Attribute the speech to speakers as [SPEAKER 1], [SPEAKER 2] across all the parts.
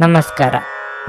[SPEAKER 1] ನಮಸ್ಕಾರ.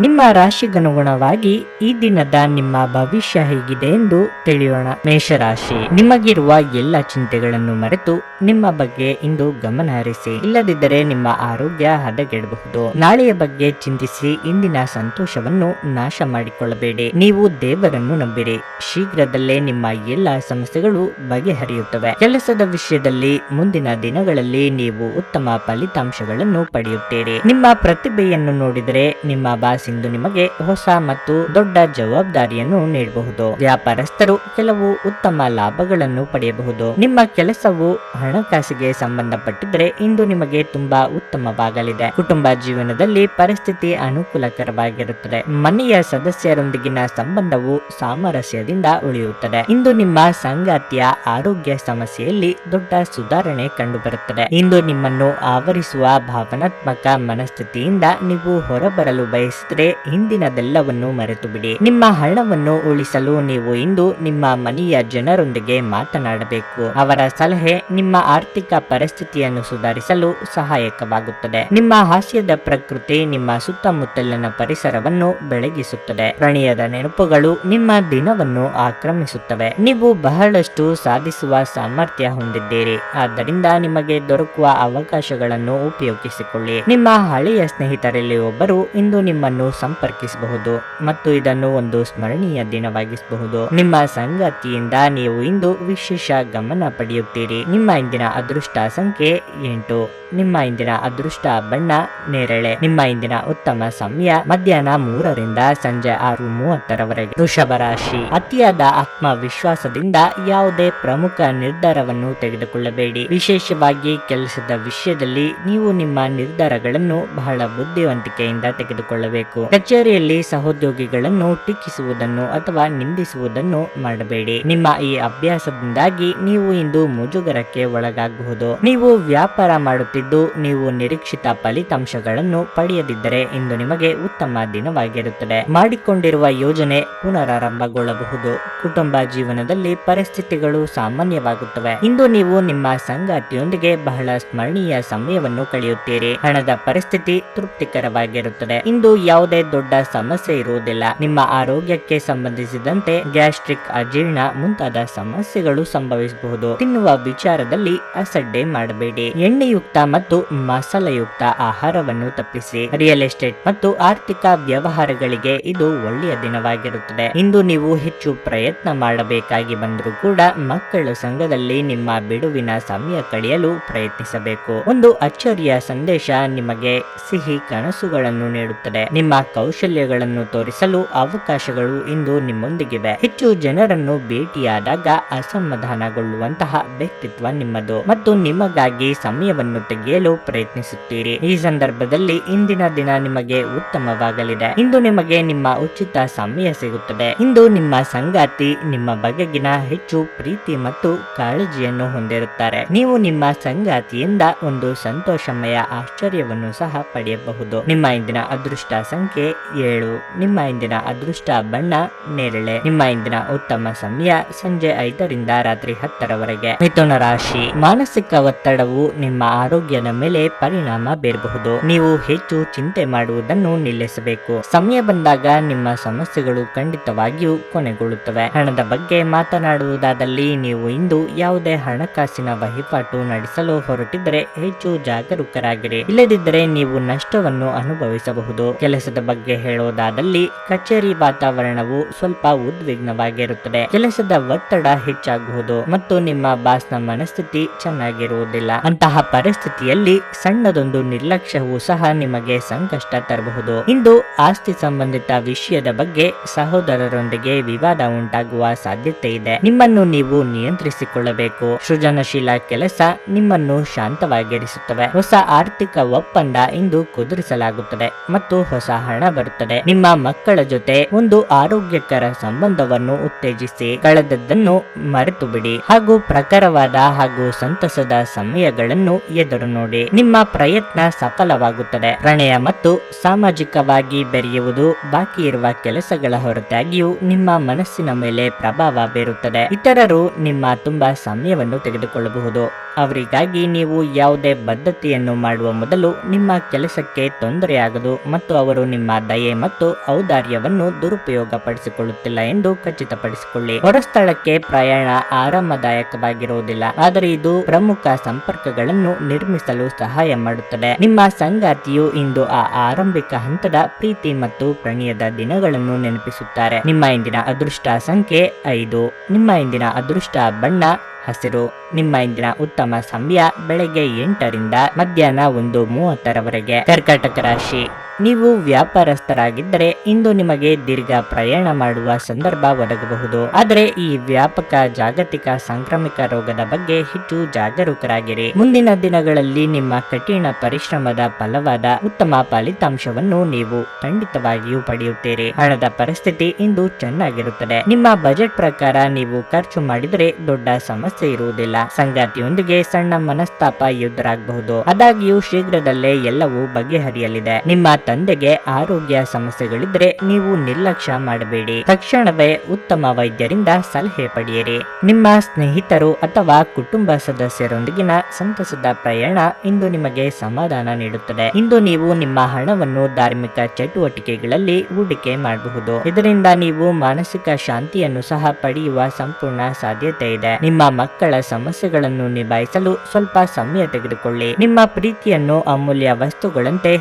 [SPEAKER 1] ನಿಮ್ಮ ರಾಶಿಗನುಗುಣವಾಗಿ ಈ ದಿನದ ನಿಮ್ಮ ಭವಿಷ್ಯ ಹೇಗಿದೆ ಎಂದು ತಿಳಿಯೋಣ. ಮೇಷರಾಶಿ. ನಿಮಗಿರುವ ಎಲ್ಲ ಚಿಂತೆಗಳನ್ನು ಮರೆತು ನಿಮ್ಮ ಬಗ್ಗೆ ಇಂದು ಗಮನ ಹರಿಸಿ. ಇಲ್ಲದಿದ್ದರೆ ನಿಮ್ಮ ಆರೋಗ್ಯ ಹದಗೆಡಬಹುದು. ನಾಳೆಯ ಬಗ್ಗೆ ಚಿಂತಿಸಿ ಇಂದಿನ ಸಂತೋಷವನ್ನು ನಾಶ ಮಾಡಿಕೊಳ್ಳಬೇಡಿ. ನೀವು ದೇವರನ್ನು ನಂಬಿರಿ. ಶೀಘ್ರದಲ್ಲೇ ನಿಮ್ಮ ಎಲ್ಲ ಸಮಸ್ಯೆಗಳು ಬಗೆಹರಿಯುತ್ತವೆ. ಕೆಲಸದ ವಿಷಯದಲ್ಲಿ ಮುಂದಿನ ದಿನಗಳಲ್ಲಿ ನೀವು ಉತ್ತಮ ಫಲಿತಾಂಶಗಳನ್ನು ಪಡೆಯುತ್ತೀರಿ. ನಿಮ್ಮ ಪ್ರತಿಭೆಯನ್ನು ನೋಡಿದರೆ ನಿಮ್ಮ ಬಾಸ್ ಇಂದು ನಿಮಗೆ ಹೊಸ ಮತ್ತು ದೊಡ್ಡ ಜವಾಬ್ದಾರಿಯನ್ನು ನೀಡಬಹುದು. ವ್ಯಾಪಾರಸ್ಥರು ಕೆಲವು ಉತ್ತಮ ಲಾಭಗಳನ್ನು ಪಡೆಯಬಹುದು. ನಿಮ್ಮ ಕೆಲಸವು ಹಣಕಾಸಿಗೆ ಸಂಬಂಧಪಟ್ಟಿದ್ರೆ ಇಂದು ನಿಮಗೆ ತುಂಬಾ ಉತ್ತಮವಾಗಲಿದೆ. ಕುಟುಂಬ ಜೀವನದಲ್ಲಿ ಪರಿಸ್ಥಿತಿ ಅನುಕೂಲಕರವಾಗಿರುತ್ತದೆ. ಮನೆಯ ಸದಸ್ಯರೊಂದಿಗಿನ ಸಂಬಂಧವು ಸಾಮರಸ್ಯದಿಂದ ಉಳಿಯುತ್ತದೆ. ಇಂದು ನಿಮ್ಮ ಸಂಗಾತಿಯ ಆರೋಗ್ಯ ಸಮಸ್ಯೆಯಲ್ಲಿ ದೊಡ್ಡ ಸುಧಾರಣೆ ಕಂಡುಬರುತ್ತದೆ. ಇಂದು ನಿಮ್ಮನ್ನು ಆವರಿಸುವ ಭಾವನಾತ್ಮಕ ಮನಸ್ಥಿತಿಯಿಂದ ನೀವು ಹೊರಬರಲು ಬಯಸಿದರೆ ಹಿಂದಿನದೆಲ್ಲವನ್ನು ಮರೆತು ಬಿಡಿ. ನಿಮ್ಮ ಹಣವನ್ನು ಉಳಿಸಲು ನೀವು ಇಂದು ನಿಮ್ಮ ಮನೆಯ ಜನರೊಂದಿಗೆ ಮಾತನಾಡಬೇಕು. ಅವರ ಸಲಹೆ ನಿಮ್ಮ ಆರ್ಥಿಕ ಪರಿಸ್ಥಿತಿಯನ್ನು ಸುಧಾರಿಸಲು ಸಹಾಯಕವಾಗುತ್ತದೆ. ನಿಮ್ಮ ಹಾಸ್ಯದ ಪ್ರಕೃತಿ ನಿಮ್ಮ ಸುತ್ತಮುತ್ತಲಿನ ಪರಿಸರವನ್ನು ಬೆಳಗಿಸುತ್ತದೆ. ಪ್ರಣಯದ ನೆನಪುಗಳು ನಿಮ್ಮ ದಿನವನ್ನು ಆಕ್ರಮಿಸುತ್ತವೆ. ನೀವು ಬಹಳಷ್ಟು ಸಾಧಿಸುವ ಸಾಮರ್ಥ್ಯ ಹೊಂದಿದ್ದೀರಿ. ಆದ್ದರಿಂದ ನಿಮಗೆ ದೊರಕುವ ಅವಕಾಶಗಳನ್ನು ಉಪಯೋಗಿಸಿಕೊಳ್ಳಿ. ನಿಮ್ಮ ಹಳೆಯ ಸ್ನೇಹಿತರಲ್ಲಿ ಒಬ್ಬರು ಇಂದು ನಿಮ್ಮನ್ನು ಸಂಪರ್ಕಿಸಬಹುದು ಮತ್ತು ಇದನ್ನು ಒಂದು ಸ್ಮರಣೀಯ ದಿನವಾಗಿಸಬಹುದು. ನಿಮ್ಮ ಸಂಗಾತಿಯಿಂದ ನೀವು ಇಂದು ವಿಶೇಷ ಗಮನ ಪಡೆಯುತ್ತೀರಿ. ನಿಮ್ಮ ಇಂದಿನ ಅದೃಷ್ಟ ಸಂಖ್ಯೆ ಎಂಟು. ನಿಮ್ಮ ಇಂದಿನ ಅದೃಷ್ಟ ಬಣ್ಣ ನೇರಳೆ. ನಿಮ್ಮ ಇಂದಿನ ಉತ್ತಮ ಸಮಯ ಮಧ್ಯಾಹ್ನ ಮೂರರಿಂದ ಸಂಜೆ ಆರು ಮೂವತ್ತರವರೆಗೆ. ವೃಷಭ ರಾಶಿ. ಅತಿಯಾದ ಆತ್ಮವಿಶ್ವಾಸದಿಂದ ಯಾವುದೇ ಪ್ರಮುಖ ನಿರ್ಧಾರವನ್ನು ತೆಗೆದುಕೊಳ್ಳಬೇಡಿ. ವಿಶೇಷವಾಗಿ ಕೆಲಸದ ವಿಷಯದಲ್ಲಿ ನೀವು ನಿಮ್ಮ ನಿರ್ಧಾರಗಳನ್ನು ಬಹಳ ಬುದ್ಧಿವಂತಿಕೆಯಿಂದ ತೆಗೆದುಕೊಳ್ಳಬೇಕು. ಕಚೇರಿಯಲ್ಲಿ ಸಹೋದ್ಯೋಗಿಗಳನ್ನು ಟೀಕಿಸುವುದನ್ನು ಅಥವಾ ನಿಂದಿಸುವುದನ್ನು ಮಾಡಬೇಡಿ. ನಿಮ್ಮ ಈ ಅಭ್ಯಾಸದಿಂದಾಗಿ ನೀವು ಇಂದು ಮುಜುಗರಕ್ಕೆ ಒಳಗಾಗಬಹುದು. ನೀವು ವ್ಯಾಪಾರ ಮಾಡುತ್ತಿದ್ದು, ನೀವು ನಿರೀಕ್ಷಿತ ಫಲಿತಾಂಶಗಳನ್ನು ಪಡೆಯದಿದ್ದರೆ ಇಂದು ನಿಮಗೆ ಉತ್ತಮ ದಿನವಾಗಿರುತ್ತದೆ. ಮಾಡಿಕೊಂಡಿರುವ ಯೋಜನೆ ಪುನರಾರಂಭಗೊಳ್ಳಬಹುದು. ಕುಟುಂಬ ಜೀವನದಲ್ಲಿ ಪರಿಸ್ಥಿತಿಗಳು ಸಾಮಾನ್ಯವಾಗುತ್ತವೆ. ಇಂದು ನೀವು ನಿಮ್ಮ ಸಂಗಾತಿಯೊಂದಿಗೆ ಬಹಳ ಸ್ಮರಣೀಯ ಸಮಯವನ್ನು ಕಳೆಯುತ್ತೀರಿ. ಹಣದ ಪರಿಸ್ಥಿತಿ ತೃಪ್ತಿಕರವಾಗಿರುತ್ತದೆ. ಇಂದು ಯಾವುದೇ ದೊಡ್ಡ ಸಮಸ್ಯೆ ಇರುವುದಿಲ್ಲ. ನಿಮ್ಮ ಆರೋಗ್ಯಕ್ಕೆ ಸಂಬಂಧಿಸಿದಂತೆ ಗ್ಯಾಸ್ಟ್ರಿಕ್ ಅಜೀರ್ಣ ಮುಂತಾದ ಸಮಸ್ಯೆಗಳು ಸಂಭವಿಸಬಹುದು. ತಿನ್ನುವ ವಿಚಾರದಲ್ಲಿ ಅಸಡ್ಡೆ ಮಾಡಬೇಡಿ. ಎಣ್ಣೆಯುಕ್ತ ಮತ್ತು ಮಸಾಲೆಯುಕ್ತ ಆಹಾರವನ್ನು ತಪ್ಪಿಸಿ. ರಿಯಲ್ ಎಸ್ಟೇಟ್ ಮತ್ತು ಆರ್ಥಿಕ ವ್ಯವಹಾರಗಳಿಗೆ ಇದು ಒಳ್ಳೆಯ ದಿನವಾಗಿರುತ್ತದೆ. ಇಂದು ನೀವು ಹೆಚ್ಚು ಪ್ರಯತ್ನ ಮಾಡಬೇಕಾಗಿ ಬಂದರೂ ಕೂಡ ಮಕ್ಕಳ ಸಂಘದಲ್ಲಿ ನಿಮ್ಮ ಬಿಡುವಿನ ಸಮಯ ಕಳೆಯಲು ಪ್ರಯತ್ನಿಸಬೇಕು. ಒಂದು ಅಚ್ಚರಿಯ ಸಂದೇಶ ನಿಮಗೆ ಸಿಹಿ ಕನಸುಗಳನ್ನು ನೀಡುತ್ತದೆ. ನಿಮ್ಮ ಕೌಶಲ್ಯಗಳನ್ನು ತೋರಿಸಲು ಅವಕಾಶಗಳು ಇಂದು ನಿಮ್ಮೊಂದಿಗಿವೆ. ಹೆಚ್ಚು ಜನರನ್ನು ಭೇಟಿಯಾದಾಗ ಅಸಮಾಧಾನಗೊಳ್ಳುವಂತಹ ವ್ಯಕ್ತಿತ್ವ ನಿಮ್ಮದು ಮತ್ತು ನಿಮಗಾಗಿ ಸಮಯವನ್ನು ತೆಗೆಯಲು ಪ್ರಯತ್ನಿಸುತ್ತೀರಿ. ಈ ಸಂದರ್ಭದಲ್ಲಿ ಇಂದಿನ ದಿನ ನಿಮಗೆ ಉತ್ತಮವಾಗಲಿದೆ. ಇಂದು ನಿಮಗೆ ನಿಮ್ಮ ಉಚಿತ ಸಮಯ ಸಿಗುತ್ತದೆ. ಇಂದು ನಿಮ್ಮ ಸಂಗಾತಿ ನಿಮ್ಮ ಬಗೆಗಿನ ಹೆಚ್ಚು ಪ್ರೀತಿ ಮತ್ತು ಕಾಳಜಿಯನ್ನು ಹೊಂದಿರುತ್ತಾರೆ. ನೀವು ನಿಮ್ಮ ಸಂಗಾತಿಯಿಂದ ಒಂದು ಸಂತೋಷಮಯ ಆಶ್ಚರ್ಯವನ್ನು ಸಹ ಪಡೆಯಬಹುದು. ನಿಮ್ಮ ಇಂದಿನ ಅದೃಷ್ಟ ಸಂಖ್ಯೆ ಏಳು. ನಿಮ್ಮ ಇಂದಿನ ಅದೃಷ್ಟ ಬಣ್ಣ, ನೇರಳೆ. ನಿಮ್ಮ ಇಂದಿನ ಉತ್ತಮ ಸಮಯ ಸಂಜೆ ಐದರಿಂದ ರಾತ್ರಿ ಹತ್ತರವರೆಗೆ. ಮಿಥುನ ರಾಶಿ. ಮಾನಸಿಕ ಒತ್ತಡವು ನಿಮ್ಮ ಆರೋಗ್ಯದ ಮೇಲೆ ಪರಿಣಾಮ ಬೀರಬಹುದು. ನೀವು ಹೆಚ್ಚು ಚಿಂತೆ ಮಾಡುವುದನ್ನು ನಿಲ್ಲಿಸಬೇಕು. ಸಮಯ ಬಂದಾಗ ನಿಮ್ಮ ಸಮಸ್ಯೆಗಳು ಖಂಡಿತವಾಗಿಯೂ ಕೊನೆಗೊಳ್ಳುತ್ತವೆ. ಹಣದ ಬಗ್ಗೆ ಮಾತನಾಡುವುದಾದಲ್ಲಿ ನೀವು ಇಂದು ಯಾವುದೇ ಹಣಕಾಸಿನ ವಹಿವಾಟು ನಡೆಸಲು ಹೊರಟಿದ್ದರೆ ಹೆಚ್ಚು ಜಾಗರೂಕರಾಗಿರಿ. ಇಲ್ಲದಿದ್ದರೆ ನೀವು ನಷ್ಟವನ್ನು ಅನುಭವಿಸಬಹುದು. ಕೆಲಸದ ಬಗ್ಗೆ ಹೇಳುವುದಾದಲ್ಲಿ ಕಚೇರಿ ವಾತಾವರಣವು ಸ್ವಲ್ಪ ಉದ್ವಿಗ್ನವಾಗಿರುತ್ತದೆ. ಕೆಲಸದ ಒತ್ತಡ ಹೆಚ್ಚಾಗುವುದು ಮತ್ತು ನಿಮ್ಮ ಬಾಸ್ನ ಮನಸ್ಥಿತಿ ಚೆನ್ನಾಗಿರುವುದಿಲ್ಲ. ಅಂತಹ ಪರಿಸ್ಥಿತಿಯಲ್ಲಿ ಸಣ್ಣದೊಂದು ನಿರ್ಲಕ್ಷ್ಯವು ಸಹ ನಿಮಗೆ ಸಂಕಷ್ಟ ತರಬಹುದು. ಇಂದು ಆಸ್ತಿ ಸಂಬಂಧಿತ ವಿಷಯದ ಬಗ್ಗೆ ಸಹೋದರರೊಂದಿಗೆ ವಿವಾದ ಉಂಟಾಗುವ ಸಾಧ್ಯತೆ ಇದೆ. ನಿಮ್ಮನ್ನು ನೀವು ನಿಯಂತ್ರಿಸಿಕೊಳ್ಳಬೇಕು. ಸೃಜನಶೀಲ ಕೆಲಸ ನಿಮ್ಮನ್ನು ಶಾಂತವಾಗಿರಿಸುತ್ತವೆ. ಹೊಸ ಆರ್ಥಿಕ ಒಪ್ಪಂದ ಇಂದು ಕುದುರಿಸಲಾಗುತ್ತದೆ ಮತ್ತು ಹೊಸ ಹಣ ಬರುತ್ತದೆ. ನಿಮ್ಮ ಮಕ್ಕಳ ಜೊತೆ ಒಂದು ಆರೋಗ್ಯಕರ ಸಂಬಂಧವನ್ನು ಉತ್ತೇಜಿಸಿ, ಕಳೆದದ್ದನ್ನು ಮರೆತು ಬಿಡಿ ಹಾಗೂ ಪ್ರಖರವಾದ ಹಾಗೂ ಸಂತಸದ ಸಮಯಗಳನ್ನು ಎದುರು ನೋಡಿ. ನಿಮ್ಮ ಪ್ರಯತ್ನ ಸಫಲವಾಗುತ್ತದೆ. ಪ್ರಣಯ ಮತ್ತು ಸಾಮಾಜಿಕವಾಗಿ ಬೆರೆಯುವುದು ಬಾಕಿ ಇರುವ ಕೆಲಸಗಳ ಹೊರತಾಗಿಯೂ ನಿಮ್ಮ ಮನಸ್ಸಿನ ಮೇಲೆ ಪ್ರಭಾವ ಬೀರುತ್ತದೆ. ಇತರರು ನಿಮ್ಮ ತುಂಬಾ ಸಮಯವನ್ನು ತೆಗೆದುಕೊಳ್ಳಬಹುದು. ಅವರಿಗಾಗಿ ನೀವು ಯಾವುದೇ ಬದ್ಧತೆಯನ್ನು ಮಾಡುವ ಮೊದಲು ನಿಮ್ಮ ಕೆಲಸಕ್ಕೆ ತೊಂದರೆಯಾಗದು ಮತ್ತು ಅವರು ನಿಮ್ಮ ದಯೆ ಮತ್ತು ಔದಾರ್ಯವನ್ನು ದುರುಪಯೋಗ ಪಡಿಸಿಕೊಳ್ಳುತ್ತಿಲ್ಲ ಎಂದು ಖಚಿತಪಡಿಸಿಕೊಳ್ಳಿ. ಹೊರಸ್ಥಳಕ್ಕೆ ಪ್ರಯಾಣ ಆರಾಮದಾಯಕವಾಗಿರುವುದಿಲ್ಲ, ಆದರೆ ಇದು ಪ್ರಮುಖ ಸಂಪರ್ಕಗಳನ್ನು ನಿರ್ಮಿಸಲು ಸಹಾಯ ಮಾಡುತ್ತದೆ. ನಿಮ್ಮ ಸಂಗಾತಿಯು ಇಂದು ಆ ಆರಂಭಿಕ ಹಂತದ ಪ್ರೀತಿ ಮತ್ತು ಪ್ರಣಯದ ದಿನಗಳನ್ನು ನೆನಪಿಸುತ್ತಾರೆ. ನಿಮ್ಮ ಇಂದಿನ ಅದೃಷ್ಟ ಸಂಖ್ಯೆ ಐದು. ನಿಮ್ಮ ಇಂದಿನ ಅದೃಷ್ಟ ಬಣ್ಣ ಹಸಿರು. ನಿಮ್ಮ ಇಂದಿನ ಉತ್ತಮ ಸಮಯ ಬೆಳಗ್ಗೆ ಎಂಟರಿಂದ ಮಧ್ಯಾಹ್ನ ಒಂದು ಮೂವತ್ತರವರೆಗೆ. ಕರ್ಕಾಟಕ ರಾಶಿ. ನೀವು ವ್ಯಾಪಾರಸ್ಥರಾಗಿದ್ದರೆ ಇಂದು ನಿಮಗೆ ದೀರ್ಘ ಪ್ರಯಾಣ ಮಾಡುವ ಸಂದರ್ಭ ಒದಗಬಹುದು. ಆದರೆ ಈ ವ್ಯಾಪಕ ಜಾಗತಿಕ ಸಾಂಕ್ರಾಮಿಕ ರೋಗದ ಬಗ್ಗೆ ಹೆಚ್ಚು ಜಾಗರೂಕರಾಗಿರಿ. ಮುಂದಿನ ದಿನಗಳಲ್ಲಿ ನಿಮ್ಮ ಕಠಿಣ ಪರಿಶ್ರಮದ ಫಲವಾದ ಉತ್ತಮ ಫಲಿತಾಂಶವನ್ನು ನೀವು ಖಂಡಿತವಾಗಿಯೂ ಪಡೆಯುತ್ತೀರಿ. ಹಣದ ಪರಿಸ್ಥಿತಿ ಇಂದು ಚೆನ್ನಾಗಿರುತ್ತದೆ. ನಿಮ್ಮ ಬಜೆಟ್ ಪ್ರಕಾರ ನೀವು ಖರ್ಚು ಮಾಡಿದರೆ ದೊಡ್ಡ ಸಮಸ್ಯೆ ಇರುವುದಿಲ್ಲ. ಸಂಗಾತಿಯೊಂದಿಗೆ ಸಣ್ಣ ಮನಸ್ತಾಪ ಎದುರಾಗಬಹುದು. ಆದಾಗ್ಯೂ ಶೀಘ್ರದಲ್ಲೇ ಎಲ್ಲವೂ ಬಗೆಹರಿಯಲಿದೆ. ನಿಮ್ಮ ತಂದೆಗೆ ಆರೋಗ್ಯ ಸಮಸ್ಯೆಗಳಿದ್ರೆ ನೀವು ನಿರ್ಲಕ್ಷ್ಯ ಮಾಡಬೇಡಿ. ತಕ್ಷಣವೇ ಉತ್ತಮ ವೈದ್ಯರಿಂದ ಸಲಹೆ ಪಡೆಯಿರಿ. ನಿಮ್ಮ ಸ್ನೇಹಿತರು ಅಥವಾ ಕುಟುಂಬ ಸದಸ್ಯರೊಂದಿಗಿನ ಸಂತಸದ ಪ್ರಯಾಣ ಇಂದು ನಿಮಗೆ ಸಮಾಧಾನ ನೀಡುತ್ತದೆ. ಇಂದು ನೀವು ನಿಮ್ಮ ಹಣವನ್ನು ಧಾರ್ಮಿಕ ಚಟುವಟಿಕೆಗಳಲ್ಲಿ ಹೂಡಿಕೆ ಮಾಡಬಹುದು. ಇದರಿಂದ ನೀವು ಮಾನಸಿಕ ಶಾಂತಿಯನ್ನು ಸಹ ಪಡೆಯುವ ಸಂಪೂರ್ಣ ಸಾಧ್ಯತೆ ಇದೆ. ನಿಮ್ಮ ಮಕ್ಕಳ ಸಮಸ್ಯೆಗಳನ್ನು ನಿಭಾಯಿಸಲು ಸ್ವಲ್ಪ ಸಮಯ ತೆಗೆದುಕೊಳ್ಳಿ. ನಿಮ್ಮ ಪ್ರೀತಿಯನ್ನು ಅಮೂಲ್ಯ ವಸ್ತುಗಳಂತೆ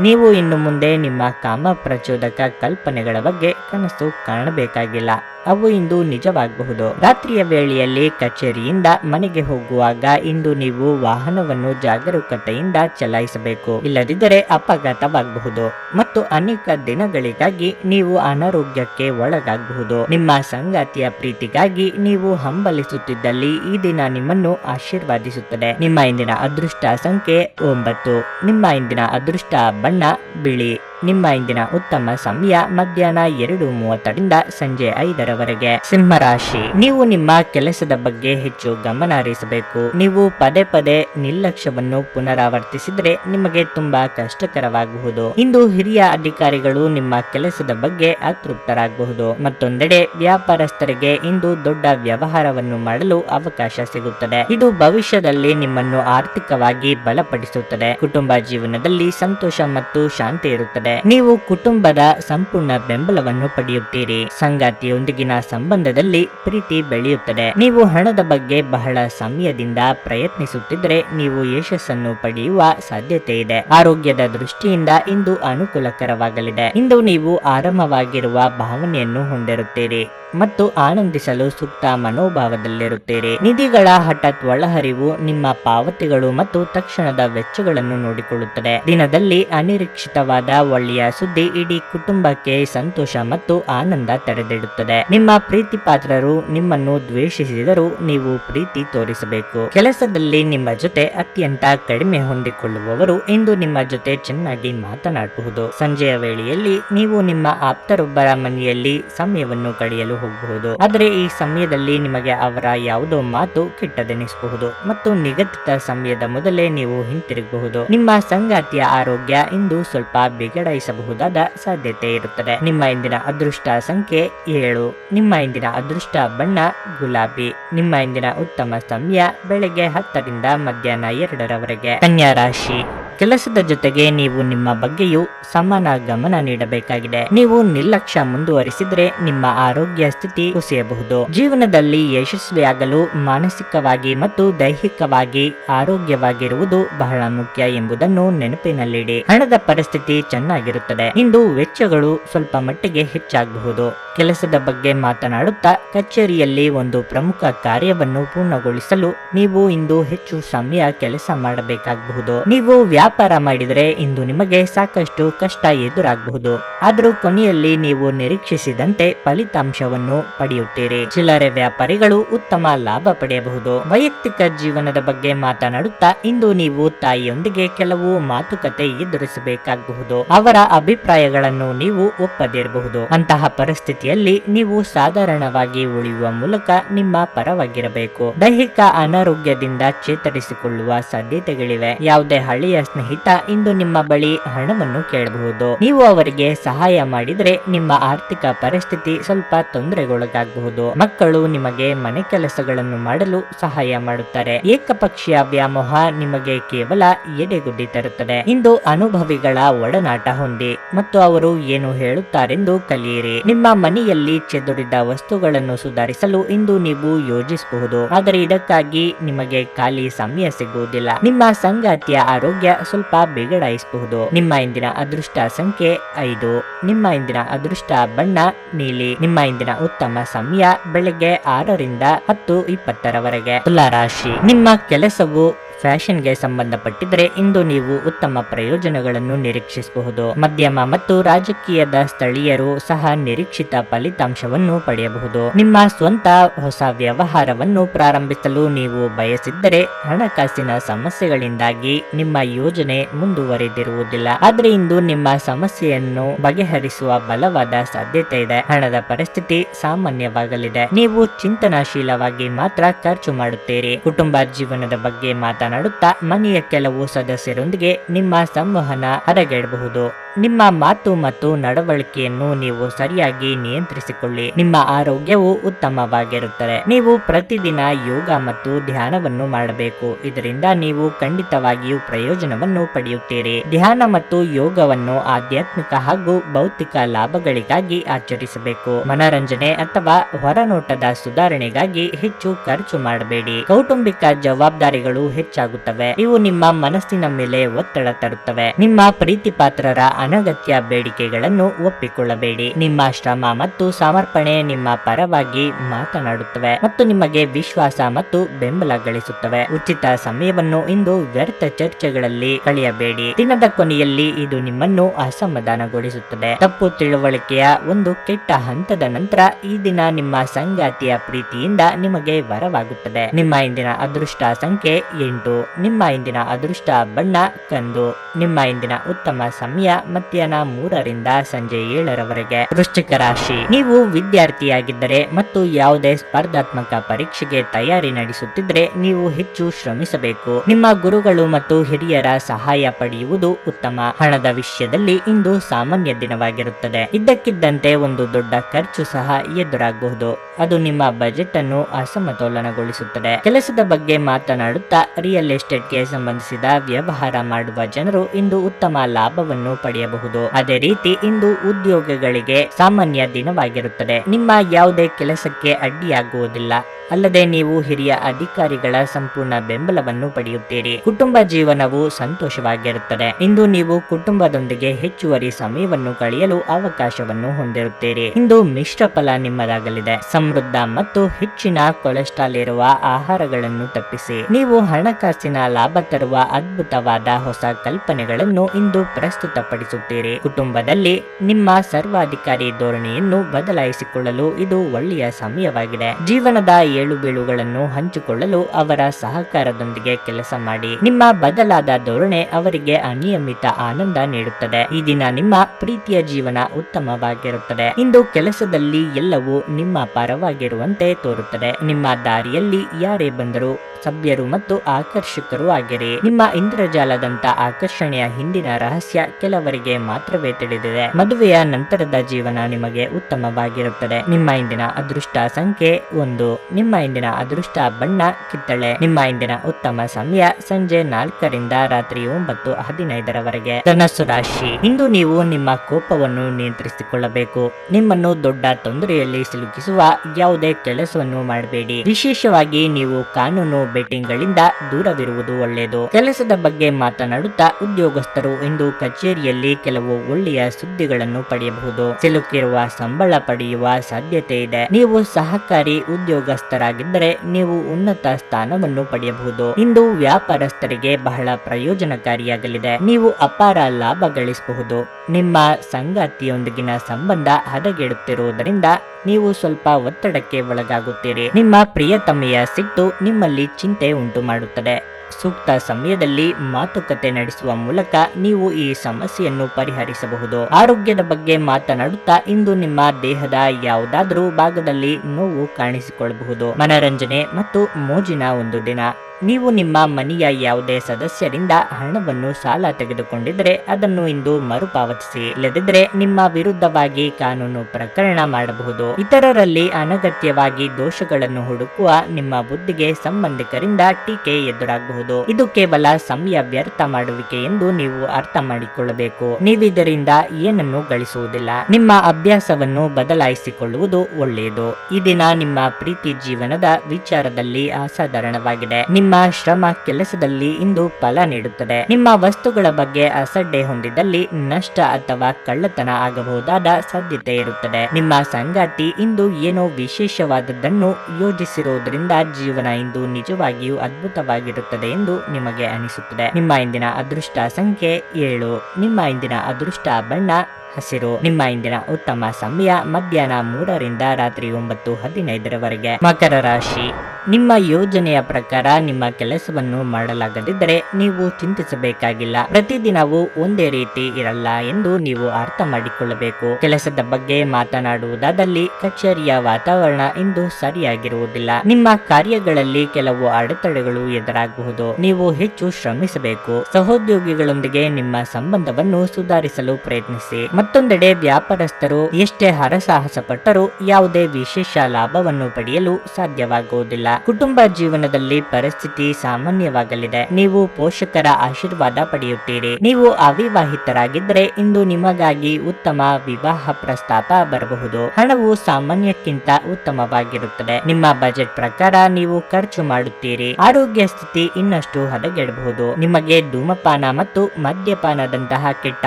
[SPEAKER 1] ನೀವು ಇನ್ನು ಮುಂದೆ ನಿಮ್ಮ ಕಾಮ ಪ್ರಚೋದಕ ಕಲ್ಪನೆಗಳ ಬಗ್ಗೆ ಕನಸು ಕಾಣಬೇಕಾಗಿಲ್ಲ. ಅವು ಇಂದು ನಿಜವಾಗಬಹುದು. ರಾತ್ರಿಯ ವೇಳೆಯಲ್ಲಿ ಕಚೇರಿಯಿಂದ ಮನೆಗೆ ಹೋಗುವಾಗ ಇಂದು ನೀವು ವಾಹನವನ್ನು ಜಾಗರೂಕತೆಯಿಂದ ಚಲಾಯಿಸಬೇಕು. ಇಲ್ಲದಿದ್ದರೆ ಅಪಘಾತವಾಗಬಹುದು. ಮತ್ತು ಅನೇಕ ದಿನಗಳಿಗಾಗಿ ನೀವು ಅನಾರೋಗ್ಯಕ್ಕೆ ಒಳಗಾಗಬಹುದು. ನಿಮ್ಮ ಸಂಗಾತಿಯ ಪ್ರೀತಿಗಾಗಿ ನೀವು ಹಂಬಲಿಸುತ್ತಿದ್ದಲ್ಲಿ ಈ ದಿನ ನಿಮ್ಮನ್ನು ಆಶೀರ್ವಾದಿಸುತ್ತದೆ. ನಿಮ್ಮ ಇಂದಿನ ಅದೃಷ್ಟ ಸಂಖ್ಯೆ ಒಂಬತ್ತು. ನಿಮ್ಮ ಇಂದಿನ ಅದೃಷ್ಟ ಬಣ್ಣ ಬಿಳಿ. ನಿಮ್ಮ ಇಂದಿನ ಉತ್ತಮ ಸಮಯ ಮಧ್ಯಾಹ್ನ ಎರಡು ಮೂವತ್ತರಿಂದ ಸಂಜೆ ಐದರವರೆಗೆ. ಸಿಂಹರಾಶಿ. ನೀವು ನಿಮ್ಮ ಕೆಲಸದ ಬಗ್ಗೆ ಹೆಚ್ಚು ಗಮನ ಹರಿಸಬೇಕು. ನೀವು ಪದೇ ಪದೇ ನಿರ್ಲಕ್ಷ್ಯವನ್ನು ಪುನರಾವರ್ತಿಸಿದ್ರೆ ನಿಮಗೆ ತುಂಬಾ ಕಷ್ಟಕರವಾಗಬಹುದು ಇಂದು ಹಿರಿಯ ಅಧಿಕಾರಿಗಳು ನಿಮ್ಮ ಕೆಲಸದ ಬಗ್ಗೆ ಅತೃಪ್ತರಾಗಬಹುದು. ಮತ್ತೊಂದೆಡೆ ವ್ಯಾಪಾರಸ್ಥರಿಗೆ ಇಂದು ದೊಡ್ಡ ವ್ಯವಹಾರವನ್ನು ಮಾಡಲು ಅವಕಾಶ ಸಿಗುತ್ತದೆ. ಇದು ಭವಿಷ್ಯದಲ್ಲಿ ನಿಮ್ಮನ್ನು ಆರ್ಥಿಕವಾಗಿ ಬಲಪಡಿಸುತ್ತದೆ. ಕುಟುಂಬ ಜೀವನದಲ್ಲಿ ಸಂತೋಷ ಮತ್ತು ಶಾಂತಿ ಇರುತ್ತದೆ. ನೀವು ಕುಟುಂಬದ ಸಂಪೂರ್ಣ ಬೆಂಬಲವನ್ನು ಪಡೆಯುತ್ತೀರಿ. ಸಂಗಾತಿಯೊಂದಿಗಿನ ಸಂಬಂಧದಲ್ಲಿ ಪ್ರೀತಿ ಬೆಳೆಯುತ್ತದೆ. ನೀವು ಹಣದ ಬಗ್ಗೆ ಬಹಳ ಸಮಯದಿಂದ ಪ್ರಯತ್ನಿಸುತ್ತಿದ್ದರೆ ನೀವು ಯಶಸ್ಸನ್ನು ಪಡೆಯುವ ಸಾಧ್ಯತೆ ಇದೆ. ಆರೋಗ್ಯದ ದೃಷ್ಟಿಯಿಂದ ಇಂದು ಅನುಕೂಲಕರವಾಗಲಿದೆ. ಇಂದು ನೀವು ಆರಾಮವಾಗಿರುವ ಭಾವನೆಯನ್ನು ಹೊಂದಿರುತ್ತೀರಿ. ಮತ್ತು ಆನಂದಿಸಲು ಸೂಕ್ತ ಮನೋಭಾವದಲ್ಲಿರುತ್ತೀರಿ. ನಿಧಿಗಳ ಹಠಾತ್ ಒಳಹರಿವು ನಿಮ್ಮ ಪಾವತಿಗಳು ಮತ್ತು ತಕ್ಷಣದ ವೆಚ್ಚಗಳನ್ನು ನೋಡಿಕೊಳ್ಳುತ್ತದೆ. ದಿನದಲ್ಲಿ ಅನಿರೀಕ್ಷಿತವಾದ ಒಳ್ಳೆಯ ಸುದ್ದಿ ಇಡೀ ಕುಟುಂಬಕ್ಕೆ ಸಂತೋಷ ಮತ್ತು ಆನಂದ ತಡೆದಿಡುತ್ತದೆ ನಿಮ್ಮ ಪ್ರೀತಿ ಪಾತ್ರರು ನಿಮ್ಮನ್ನು ದ್ವೇಷಿಸಿದರೂ ನೀವು ಪ್ರೀತಿ ತೋರಿಸಬೇಕು. ಕೆಲಸದಲ್ಲಿ ನಿಮ್ಮ ಜೊತೆ ಅತ್ಯಂತ ಕಡಿಮೆ ಹೊಂದಿಕೊಳ್ಳುವವರು ಇಂದು ನಿಮ್ಮ ಜೊತೆ ಚೆನ್ನಾಗಿ ಮಾತನಾಡಬಹುದು. ಸಂಜೆಯ ವೇಳೆಯಲ್ಲಿ ನೀವು ನಿಮ್ಮ ಆಪ್ತರೊಬ್ಬರ ಮನೆಯಲ್ಲಿ ಸಮಯವನ್ನು ಕಳೆಯಲು ಹೋಗಬಹುದು. ಆದರೆ ಈ ಸಮಯದಲ್ಲಿ ನಿಮಗೆ ಅವರ ಯಾವುದೋ ಮಾತು ಕೆಟ್ಟದೆನಿಸಬಹುದು ಮತ್ತು ನಿಗದಿತ ಸಮಯದ ಮೊದಲೇ ನೀವು ಹಿಂತಿರುಗಬಹುದು. ನಿಮ್ಮ ಸಂಗಾತಿಯ ಆರೋಗ್ಯ ಇಂದು ಸ್ವಲ್ಪ ಬಿಗಡಾಯಿಸಬಹುದಾದ ಸಾಧ್ಯತೆ ಇರುತ್ತದೆ. ನಿಮ್ಮ ಇಂದಿನ ಅದೃಷ್ಟ ಸಂಖ್ಯೆ ಏಳು. ನಿಮ್ಮ ಇಂದಿನ ಅದೃಷ್ಟ ಬಣ್ಣ ಗುಲಾಬಿ. ನಿಮ್ಮ ಇಂದಿನ ಉತ್ತಮ ಸಮಯ ಬೆಳಗ್ಗೆ ಹತ್ತರಿಂದ ಮಧ್ಯಾಹ್ನ ಎರಡರವರೆಗೆ. ಕನ್ಯಾ ರಾಶಿ. ಕೆಲಸದ ಜೊತೆಗೆ ನೀವು ನಿಮ್ಮ ಬಗ್ಗೆಯೂ ಸಮಾನ ಗಮನ ನೀಡಬೇಕಾಗಿದೆ. ನೀವು ನಿರ್ಲಕ್ಷ್ಯ ಮುಂದುವರಿಸಿದ್ರೆ ನಿಮ್ಮ ಆರೋಗ್ಯ ಸ್ಥಿತಿ ಕುಸಿಯಬಹುದು. ಜೀವನದಲ್ಲಿ ಯಶಸ್ವಿಯಾಗಲು ಮಾನಸಿಕವಾಗಿ ಮತ್ತು ದೈಹಿಕವಾಗಿ ಆರೋಗ್ಯವಾಗಿರುವುದು ಬಹಳ ಮುಖ್ಯ ಎಂಬುದನ್ನು ನೆನಪಿನಲ್ಲಿಡಿ. ಹಣದ ಪರಿಸ್ಥಿತಿ ಚೆನ್ನಾಗಿರುತ್ತದೆ. ಇಂದು ವೆಚ್ಚಗಳು ಸ್ವಲ್ಪ ಮಟ್ಟಿಗೆ ಹೆಚ್ಚಾಗಬಹುದು. ಕೆಲಸದ ಬಗ್ಗೆ ಮಾತನಾಡುತ್ತಾ ಕಚೇರಿಯಲ್ಲಿ ಒಂದು ಪ್ರಮುಖ ಕಾರ್ಯವನ್ನು ಪೂರ್ಣಗೊಳಿಸಲು ನೀವು ಇಂದು ಹೆಚ್ಚು ಸಮಯ ಕೆಲಸ ಮಾಡಬೇಕಾಗಬಹುದು. ನೀವು ವ್ಯಾಪಾರ ಮಾಡಿದರೆ ಇಂದು ನಿಮಗೆ ಸಾಕಷ್ಟು ಕಷ್ಟ ಎದುರಾಗಬಹುದು. ಆದರೂ ಕೊನೆಯಲ್ಲಿ ನೀವು ನಿರೀಕ್ಷಿಸಿದಂತೆ ಫಲಿತಾಂಶವನ್ನು ಪಡೆಯುತ್ತೀರಿ. ಚಿಲ್ಲರೆ ವ್ಯಾಪಾರಿಗಳು ಉತ್ತಮ ಲಾಭ ಪಡೆಯಬಹುದು. ವೈಯಕ್ತಿಕ ಜೀವನದ ಬಗ್ಗೆ ಮಾತನಾಡುತ್ತಾ ಇಂದು ನೀವು ತಾಯಿಯೊಂದಿಗೆ ಕೆಲವು ಮಾತುಕತೆ ಎದುರಿಸಬೇಕಾಗಬಹುದು. ಅವರ ಅಭಿಪ್ರಾಯಗಳನ್ನು ನೀವು ಒಪ್ಪದಿರಬಹುದು. ಅಂತಹ ಪರಿಸ್ಥಿತಿಯಲ್ಲಿ ನೀವು ಸಾಧಾರಣವಾಗಿ ಉಳಿಯುವ ಮೂಲಕ ನಿಮ್ಮ ಪರವಾಗಿರಬೇಕು. ದೈಹಿಕ ಅನಾರೋಗ್ಯದಿಂದ ಚೇತರಿಸಿಕೊಳ್ಳುವ ಸಾಧ್ಯತೆಗಳಿವೆ. ಯಾವುದೇ ಹಳೆಯ ಸ್ನೇಹಿತ, ಇಂದು ನಿಮ್ಮ ಬಳಿ ಹಣವನ್ನು ಕೇಳಬಹುದು. ನೀವು ಅವರಿಗೆ ಸಹಾಯ ಮಾಡಿದ್ರೆ ನಿಮ್ಮ ಆರ್ಥಿಕ ಪರಿಸ್ಥಿತಿ ಸ್ವಲ್ಪ ತೊಂದರೆಗೊಳಗಾಗಬಹುದು. ಮಕ್ಕಳು ನಿಮಗೆ ಮನೆ ಕೆಲಸಗಳನ್ನು ಮಾಡಲು ಸಹಾಯ ಮಾಡುತ್ತಾರೆ. ಏಕಪಕ್ಷೀಯ ವ್ಯಾಮೋಹ ನಿಮಗೆ ಕೇವಲ ಎಡೆಗುಡ್ಡಿ ತರುತ್ತದೆ. ಇಂದು ಅನುಭವಿಗಳ ಒಡನಾಟ ಹೊಂದಿ. ಮತ್ತು ಅವರು ಏನು ಹೇಳುತ್ತಾರೆಂದು ಕಲಿಯಿರಿ. ನಿಮ್ಮ ಮನೆಯಲ್ಲಿ ಚೆದುರಿದ ವಸ್ತುಗಳನ್ನು ಸುಧಾರಿಸಲು ಇಂದು ನೀವು ಯೋಜಿಸಬಹುದು. ಆದರೆ ಇದಕ್ಕಾಗಿ ನಿಮಗೆ ಖಾಲಿ ಸಮಯ ಸಿಗುವುದಿಲ್ಲ. ನಿಮ್ಮ ಸಂಗಾತಿಯ ಆರೋಗ್ಯ ಸ್ವಲ್ಪ ಬಿಗಡಾಯಿಸಬಹುದು. ನಿಮ್ಮ ಇಂದಿನ ಅದೃಷ್ಟ ಸಂಖ್ಯೆ ಐದು. ನಿಮ್ಮ ಇಂದಿನ ಅದೃಷ್ಟ ಬಣ್ಣ ನೀಲಿ. ನಿಮ್ಮ ಇಂದಿನ ಉತ್ತಮ ಸಮಯ ಬೆಳಿಗ್ಗೆ ಆರರಿಂದ ಹತ್ತು ಇಪ್ಪತ್ತರವರೆಗೆ. ತುಲಾರಾಶಿ ನಿಮ್ಮ ಕೆಲಸವು ಫ್ಯಾಷನ್ಗೆ ಸಂಬಂಧಪಟ್ಟಿದ್ರೆ ಇಂದು ನೀವು ಉತ್ತಮ ಪ್ರಯೋಜನಗಳನ್ನು ನಿರೀಕ್ಷಿಸಬಹುದು. ಮಧ್ಯಮ ಮತ್ತು ರಾಜಕೀಯದ ಸ್ಥಳೀಯರು ಸಹ ನಿರೀಕ್ಷಿತ ಫಲಿತಾಂಶವನ್ನು ಪಡೆಯಬಹುದು. ನಿಮ್ಮ ಸ್ವಂತ ಹೊಸ ವ್ಯವಹಾರವನ್ನು ಪ್ರಾರಂಭಿಸಲು ನೀವು ಬಯಸಿದ್ದರೆ ಹಣಕಾಸಿನ ಸಮಸ್ಯೆಗಳಿಂದಾಗಿ ನಿಮ್ಮ ಯೋಜನೆ ಮುಂದುವರೆದಿರುವುದಿಲ್ಲ. ಆದರೆ ಇಂದು ನಿಮ್ಮ ಸಮಸ್ಯೆಯನ್ನು ಬಗೆಹರಿಸುವ ಬಲವಾದ ಸಾಧ್ಯತೆ ಇದೆ. ಹಣದ ಪರಿಸ್ಥಿತಿ ಸಾಮಾನ್ಯವಾಗಲಿದೆ. ನೀವು ಚಿಂತನಾಶೀಲವಾಗಿ ಮಾತ್ರ ಖರ್ಚು ಮಾಡುತ್ತೀರಿ. ಕುಟುಂಬ ಜೀವನದ ಬಗ್ಗೆ ಮಾತನಾಡುತ್ತಾ ಮನೆಯ ಕೆಲವು ಸದಸ್ಯರೊಂದಿಗೆ ನಿಮ್ಮ ಸಂವಹನ ಹರಗೆಡಬಹುದು ನಿಮ್ಮ ಮಾತು ಮತ್ತು ನಡವಳಿಕೆಯನ್ನು ನೀವು ಸರಿಯಾಗಿ ನಿಯಂತ್ರಿಸಿಕೊಳ್ಳಿ. ನಿಮ್ಮ ಆರೋಗ್ಯವು ಉತ್ತಮವಾಗಿರುತ್ತದೆ. ನೀವು ಪ್ರತಿದಿನ ಯೋಗ ಮತ್ತು ಧ್ಯಾನವನ್ನು ಮಾಡಬೇಕು. ಇದರಿಂದ ನೀವು ಖಂಡಿತವಾಗಿಯೂ ಪ್ರಯೋಜನವನ್ನು ಪಡೆಯುತ್ತೀರಿ. ಧ್ಯಾನ ಮತ್ತು ಯೋಗವನ್ನು ಆಧ್ಯಾತ್ಮಿಕ ಹಾಗೂ ಭೌತಿಕ ಲಾಭಗಳಿಗಾಗಿ ಆಚರಿಸಬೇಕು. ಮನರಂಜನೆ ಅಥವಾ ಹೊರನೋಟದ ಸುಧಾರಣೆಗಾಗಿ ಹೆಚ್ಚು ಖರ್ಚು ಮಾಡಬೇಡಿ. ಕೌಟುಂಬಿಕ ಜವಾಬ್ದಾರಿಗಳು ಹೆಚ್ಚಾಗುತ್ತವೆ. ಇವು ನಿಮ್ಮ ಮನಸ್ಸಿನ ಮೇಲೆ ಒತ್ತಡ ತರುತ್ತವೆ. ನಿಮ್ಮ ಪ್ರೀತಿ ಪಾತ್ರರ ಅನಗತ್ಯ ಬೇಡಿಕೆಗಳನ್ನು ಒಪ್ಪಿಕೊಳ್ಳಬೇಡಿ. ನಿಮ್ಮ ಶ್ರಮ ಮತ್ತು ಸಮರ್ಪಣೆ ನಿಮ್ಮ ಪರವಾಗಿ ಮಾತನಾಡುತ್ತವೆ ಮತ್ತು ನಿಮಗೆ ವಿಶ್ವಾಸ ಮತ್ತು ಬೆಂಬಲ ಗಳಿಸುತ್ತವೆ. ಉಚಿತ ಸಮಯವನ್ನು ಇಂದು ವ್ಯರ್ಥ ಚರ್ಚೆಗಳಲ್ಲಿ ಕಳೆಯಬೇಡಿ. ದಿನದ ಕೊನೆಯಲ್ಲಿ ಇದು ನಿಮ್ಮನ್ನು ಅಸಮಾಧಾನಗೊಳಿಸುತ್ತದೆ. ತಪ್ಪು ತಿಳುವಳಿಕೆಯ ಒಂದು ಕೆಟ್ಟ ಹಂತದ ನಂತರ ಈ ದಿನ ನಿಮ್ಮ ಸಂಗಾತಿಯ ಪ್ರೀತಿಯಿಂದ ನಿಮಗೆ ವರವಾಗುತ್ತದೆ. ನಿಮ್ಮ ಇಂದಿನ ಅದೃಷ್ಟ ಸಂಖ್ಯೆ ಎಂಟು. ನಿಮ್ಮ ಇಂದಿನ ಅದೃಷ್ಟ ಬಣ್ಣ ಕಂದು ನಿಮ್ಮ ಇಂದಿನ ಉತ್ತಮ ಸಮಯ ಮಧ್ಯಾಹ್ನ ಮೂರರಿಂದ ಸಂಜೆ ಏಳರವರೆಗೆ. ವೃಶ್ಚಿಕ ರಾಶಿ. ನೀವು ವಿದ್ಯಾರ್ಥಿಯಾಗಿದ್ದರೆ ಮತ್ತು ಯಾವುದೇ ಸ್ಪರ್ಧಾತ್ಮಕ ಪರೀಕ್ಷೆಗೆ ತಯಾರಿ ನಡೆಸುತ್ತಿದ್ರೆ ನೀವು ಹೆಚ್ಚು ಶ್ರಮಿಸಬೇಕು. ನಿಮ್ಮ ಗುರುಗಳು ಮತ್ತು ಹಿರಿಯರ ಸಹಾಯ ಪಡೆಯುವುದು ಉತ್ತಮ. ಹಣದ ವಿಷಯದಲ್ಲಿ ಇಂದು ಸಾಮಾನ್ಯ ದಿನವಾಗಿರುತ್ತದೆ. ಇದ್ದಕ್ಕಿದ್ದಂತೆ ಒಂದು ದೊಡ್ಡ ಖರ್ಚು ಸಹ ಎದುರಾಗಬಹುದು. ಅದು ನಿಮ್ಮ ಬಜೆಟ್ ಅನ್ನು ಅಸಮತೋಲನಗೊಳಿಸುತ್ತದೆ. ಕೆಲಸದ ಬಗ್ಗೆ ಮಾತನಾಡುತ್ತಾ ರಿಯಲ್ ಎಸ್ಟೇಟ್ಗೆ ಸಂಬಂಧಿಸಿದ ವ್ಯವಹಾರ ಮಾಡುವ ಜನರು ಇಂದು ಉತ್ತಮ ಲಾಭವನ್ನು ಪಡೆಯಬಹುದು. ಅದೇ ರೀತಿ ಇಂದು ಉದ್ಯೋಗಗಳಿಗೆ ಸಾಮಾನ್ಯ ದಿನವಾಗಿರುತ್ತದೆ. ನಿಮ್ಮ ಯಾವುದೇ ಕೆಲಸಕ್ಕೆ ಅಡ್ಡಿಯಾಗುವುದಿಲ್ಲ. ಅಲ್ಲದೆ ನೀವು ಹಿರಿಯ ಅಧಿಕಾರಿಗಳ ಸಂಪೂರ್ಣ ಬೆಂಬಲವನ್ನು ಪಡೆಯುತ್ತೀರಿ. ಕುಟುಂಬ ಜೀವನವು ಸಂತೋಷವಾಗಿರುತ್ತದೆ. ಇಂದು ನೀವು ಕುಟುಂಬದೊಂದಿಗೆ ಹೆಚ್ಚುವರಿ ಸಮಯವನ್ನು ಕಳೆಯಲು ಅವಕಾಶವನ್ನು ಹೊಂದಿರುತ್ತೀರಿ. ಇಂದು ಮಿಶ್ರ ಫಲ ನಿಮ್ಮದಾಗಲಿದೆ. ಸಮೃದ್ಧ ಮತ್ತು ಹೆಚ್ಚಿನ ಕೊಲೆಸ್ಟ್ರಾಲ್ ಇರುವ ಆಹಾರಗಳನ್ನು ತಪ್ಪಿಸಿ. ನೀವು ಹಣಕಾಸಿನ ಲಾಭ ತರುವ ಅದ್ಭುತವಾದ ಹೊಸ ಕಲ್ಪನೆಗಳನ್ನು ಇಂದು ಪ್ರಸ್ತುತಪಡಿಸುತ್ತೀರಿ ಕುಟುಂಬದಲ್ಲಿ ನಿಮ್ಮ ಸರ್ವಾಧಿಕಾರಿ ಧೋರಣೆಯನ್ನು ಬದಲಾಯಿಸಿಕೊಳ್ಳಲು ಇದು ಒಳ್ಳೆಯ ಸಮಯವಾಗಿದೆ. ಜೀವನದ ಏಳು ಬೀಳುಗಳನ್ನು ಹಂಚಿಕೊಳ್ಳಲು ಅವರ ಸಹಕಾರದೊಂದಿಗೆ ಕೆಲಸ ಮಾಡಿ. ನಿಮ್ಮ ಬದಲಾದ ಧೋರಣೆ ಅವರಿಗೆ ಅನಿಯಮಿತ ಆನಂದ ನೀಡುತ್ತದೆ. ಈ ದಿನ ನಿಮ್ಮ ಪ್ರೀತಿಯ ಜೀವನ ಉತ್ತಮವಾಗಿರುತ್ತದೆ. ಇಂದು ಕೆಲಸದಲ್ಲಿ ಎಲ್ಲವೂ ನಿಮ್ಮ ಪರವಾಗಿರುವಂತೆ ತೋರುತ್ತದೆ. ನಿಮ್ಮ ದಾರಿಯಲ್ಲಿ ಯಾರೇ ಬಂದರೂ ಸಭ್ಯರು ಮತ್ತು ಆಕರ್ಷಕರು ಆಗಿರಿ. ನಿಮ್ಮ ಇಂದ್ರಜಾಲದಂತ ಆಕರ್ಷಣೆಯ ಹಿಂದಿನ ರಹಸ್ಯ ಕೆಲವರಿಗೆ ಮಾತ್ರವೇ ತಿಳಿದಿದೆ. ಮದುವೆಯ ನಂತರದ ಜೀವನ ನಿಮಗೆ ಉತ್ತಮವಾಗಿರುತ್ತದೆ. ನಿಮ್ಮ ಇಂದಿನ ಅದೃಷ್ಟ ಸಂಖ್ಯೆ ಒಂದು. ನಿಮ್ಮ ಇಂದಿನ ಅದೃಷ್ಟ ಬಣ್ಣ ಕಿತ್ತಳೆ. ನಿಮ್ಮ ಇಂದಿನ ಉತ್ತಮ ಸಮಯ ಸಂಜೆ ನಾಲ್ಕರಿಂದ ರಾತ್ರಿ ಒಂಬತ್ತು ಹದಿನೈದರವರೆಗೆ. ಧನಸ್ಸು ರಾಶಿ. ಇಂದು ನೀವು ನಿಮ್ಮ ಕೋಪವನ್ನು ನಿಯಂತ್ರಿಸಿಕೊಳ್ಳಬೇಕು. ನಿಮ್ಮನ್ನು ದೊಡ್ಡ ತೊಂದರೆಯಲ್ಲಿ ಸಿಲುಕಿಸುವ ಯಾವುದೇ ಕೆಲಸವನ್ನು ಮಾಡಬೇಡಿ. ವಿಶೇಷವಾಗಿ ನೀವು ಕಾನೂನು ಬೆಟ್ಟಿಂಗ್ಗಳಿಂದ ದೂರವಿರುವುದು ಒಳ್ಳೆಯದು. ಕೆಲಸದ ಬಗ್ಗೆ ಮಾತನಾಡುತ್ತಾ ಉದ್ಯೋಗಸ್ಥರು ಇಂದು ಕಚೇರಿಯಲ್ಲಿ ಕೆಲವು ಒಳ್ಳೆಯ ಸುದ್ದಿಗಳನ್ನು ಪಡೆಯಬಹುದು. ಸಿಲುಕಿರುವ ಸಂಬಳ ಪಡೆಯುವ ಸಾಧ್ಯತೆ ಇದೆ. ನೀವು ಸಹಕಾರಿ ಉದ್ಯೋಗಸ್ಥರಾಗಿದ್ದರೆ ನೀವು ಉನ್ನತ ಸ್ಥಾನವನ್ನು ಪಡೆಯಬಹುದು. ಇಂದು ವ್ಯಾಪಾರಸ್ಥರಿಗೆ ಬಹಳ ಪ್ರಯೋಜನಕಾರಿಯಾಗಲಿದೆ. ನೀವು ಅಪಾರ ಲಾಭ ಗಳಿಸಬಹುದು. ನಿಮ್ಮ ಸಂಗಾತಿಯೊಂದಿಗಿನ ಸಂಬಂಧ ಹದಗೆಡುತ್ತಿರುವುದರಿಂದ ನೀವು ಸ್ವಲ್ಪ ಒತ್ತಡಕ್ಕೆ ಒಳಗಾಗುತ್ತೀರಿ. ನಿಮ್ಮ ಪ್ರಿಯತಮೆಯ ಸಿಟ್ಟು ನಿಮ್ಮಲ್ಲಿ ಚಿಂತೆ ಉಂಟು ಮಾಡುತ್ತದೆ ಸೂಕ್ತ ಸಮಯದಲ್ಲಿ ಮಾತುಕತೆ ನಡೆಸುವ ಮೂಲಕ ನೀವು ಈ ಸಮಸ್ಯೆಯನ್ನು ಪರಿಹರಿಸಬಹುದು. ಆರೋಗ್ಯದ ಬಗ್ಗೆ ಮಾತನಾಡುತ್ತಾ ಇಂದು ನಿಮ್ಮ ದೇಹದ ಯಾವುದಾದರೂ ಭಾಗದಲ್ಲಿ ನೋವು ಕಾಣಿಸಿಕೊಳ್ಳಬಹುದು. ಮನರಂಜನೆ ಮತ್ತು ಮೋಜಿನ ಒಂದು ದಿನ. ನೀವು ನಿಮ್ಮ ಮನೆಯ ಯಾವುದೇ ಸದಸ್ಯರಿಂದ ಹಣವನ್ನು ಸಾಲ ತೆಗೆದುಕೊಂಡಿದ್ದರೆ ಅದನ್ನು ಇಂದು ಮರುಪಾವತಿಸಿ. ಇಲ್ಲದಿದ್ದರೆ ನಿಮ್ಮ ವಿರುದ್ಧವಾಗಿ ಕಾನೂನು ಪ್ರಕರಣ ಮಾಡಬಹುದು. ಇತರರಲ್ಲಿ ಅನಗತ್ಯವಾಗಿ ದೋಷಗಳನ್ನು ಹುಡುಕುವ ನಿಮ್ಮ ಬುದ್ಧಿಗೆ ಸಂಬಂಧಿಕರಿಂದ ಟೀಕೆ ಎದುರಾಗಬಹುದು. ಇದು ಕೇವಲ ಸಮಯ ವ್ಯರ್ಥ ಮಾಡುವಿಕೆ ಎಂದು ನೀವು ಅರ್ಥ ಮಾಡಿಕೊಳ್ಳಬೇಕು. ನೀವಿದರಿಂದ ಏನನ್ನು ಗಳಿಸುವುದಿಲ್ಲ. ನಿಮ್ಮ ಅಭ್ಯಾಸವನ್ನು ಬದಲಾಯಿಸಿಕೊಳ್ಳುವುದು ಒಳ್ಳೆಯದು. ಈ ದಿನ ನಿಮ್ಮ ಪ್ರೀತಿ ಜೀವನದ ವಿಚಾರದಲ್ಲಿ ಅಸಾಧಾರಣವಾಗಿದೆ. ನಿಮ್ಮ ಶ್ರಮ ಕೆಲಸದಲ್ಲಿ ಇಂದು ಫಲ ನೀಡುತ್ತದೆ. ನಿಮ್ಮ ವಸ್ತುಗಳ ಬಗ್ಗೆ ಅಸಡ್ಡೆ ಹೊಂದಿದ್ದಲ್ಲಿ ನಷ್ಟ ಅಥವಾ ಕಳ್ಳತನ ಆಗಬಹುದಾದ ಸಾಧ್ಯತೆ ಇರುತ್ತದೆ. ನಿಮ್ಮ ಸಂಗಾತಿ ಇಂದು ಏನೋ ವಿಶೇಷವಾದದ್ದನ್ನು ಯೋಜಿಸಿರುವುದರಿಂದ ಜೀವನ ಇಂದು ನಿಜವಾಗಿಯೂ ಅದ್ಭುತವಾಗಿರುತ್ತದೆ ಎಂದು ನಿಮಗೆ ಅನಿಸುತ್ತದೆ. ನಿಮ್ಮ ಇಂದಿನ ಅದೃಷ್ಟ ಸಂಖ್ಯೆ ಏಳು. ನಿಮ್ಮ ಇಂದಿನ ಅದೃಷ್ಟ ಬಣ್ಣ, ಹಸಿರು. ನಿಮ್ಮ ಇಂದಿನ ಉತ್ತಮ ಸಮಯ ಮಧ್ಯಾಹ್ನ ಮೂರರಿಂದ ರಾತ್ರಿ ಒಂಬತ್ತು ಹದಿನೈದರವರೆಗೆ. ಮಕರ ರಾಶಿ. ನಿಮ್ಮ ಯೋಜನೆಯ ಪ್ರಕಾರ ನಿಮ್ಮ ಕೆಲಸವನ್ನು ಮಾಡಲಾಗದಿದ್ದರೆ ನೀವು ಚಿಂತಿಸಬೇಕಾಗಿಲ್ಲ. ಪ್ರತಿದಿನವೂ ಒಂದೇ ರೀತಿ ಇರಲ್ಲ ಎಂದು ನೀವು ಅರ್ಥ ಮಾಡಿಕೊಳ್ಳಬೇಕು. ಕೆಲಸದ ಬಗ್ಗೆ ಮಾತನಾಡುವುದಾದಲ್ಲಿ ಕಚೇರಿಯ ವಾತಾವರಣ ಇಂದು ಸರಿಯಾಗಿರುವುದಿಲ್ಲ. ನಿಮ್ಮ ಕಾರ್ಯಗಳಲ್ಲಿ ಕೆಲವು ಅಡೆತಡೆಗಳು ಎದುರಾಗಬಹುದು ನೀವು ಹೆಚ್ಚು ಶ್ರಮಿಸಬೇಕು. ಸಹೋದ್ಯೋಗಿಗಳೊಂದಿಗೆ ನಿಮ್ಮ ಸಂಬಂಧವನ್ನು ಸುಧಾರಿಸಲು ಪ್ರಯತ್ನಿಸಿ. ಮತ್ತೊಂದೆಡೆ ವ್ಯಾಪಾರಸ್ಥರು ಎಷ್ಟೇ ಹರಸಾಹಸ ಪಟ್ಟರೂ ಯಾವುದೇ ವಿಶೇಷ ಲಾಭವನ್ನು ಪಡೆಯಲು ಸಾಧ್ಯವಾಗುವುದಿಲ್ಲ. ಕುಟುಂಬ ಜೀವನದಲ್ಲಿ ಪರಿಸ್ಥಿತಿ ಸಾಮಾನ್ಯವಾಗಲಿದೆ. ನೀವು ಪೋಷಕರ ಆಶೀರ್ವಾದ ಪಡೆಯುತ್ತೀರಿ. ನೀವು ಅವಿವಾಹಿತರಾಗಿದ್ದರೆ ಇಂದು ನಿಮಗಾಗಿ ಉತ್ತಮ ವಿವಾಹ ಪ್ರಸ್ತಾಪ ಬರಬಹುದು. ಹಣವು ಸಾಮಾನ್ಯಕ್ಕಿಂತ ಉತ್ತಮವಾಗಿರುತ್ತದೆ. ನಿಮ್ಮ ಬಜೆಟ್ ಪ್ರಕಾರ ನೀವು ಖರ್ಚು ಮಾಡುತ್ತೀರಿ. ಆರೋಗ್ಯ ಸ್ಥಿತಿ ಇನ್ನಷ್ಟು ಹದಗೆಡಬಹುದು. ನಿಮಗೆ ಧೂಮಪಾನ ಮತ್ತು ಮದ್ಯಪಾನದಂತಹ ಕೆಟ್ಟ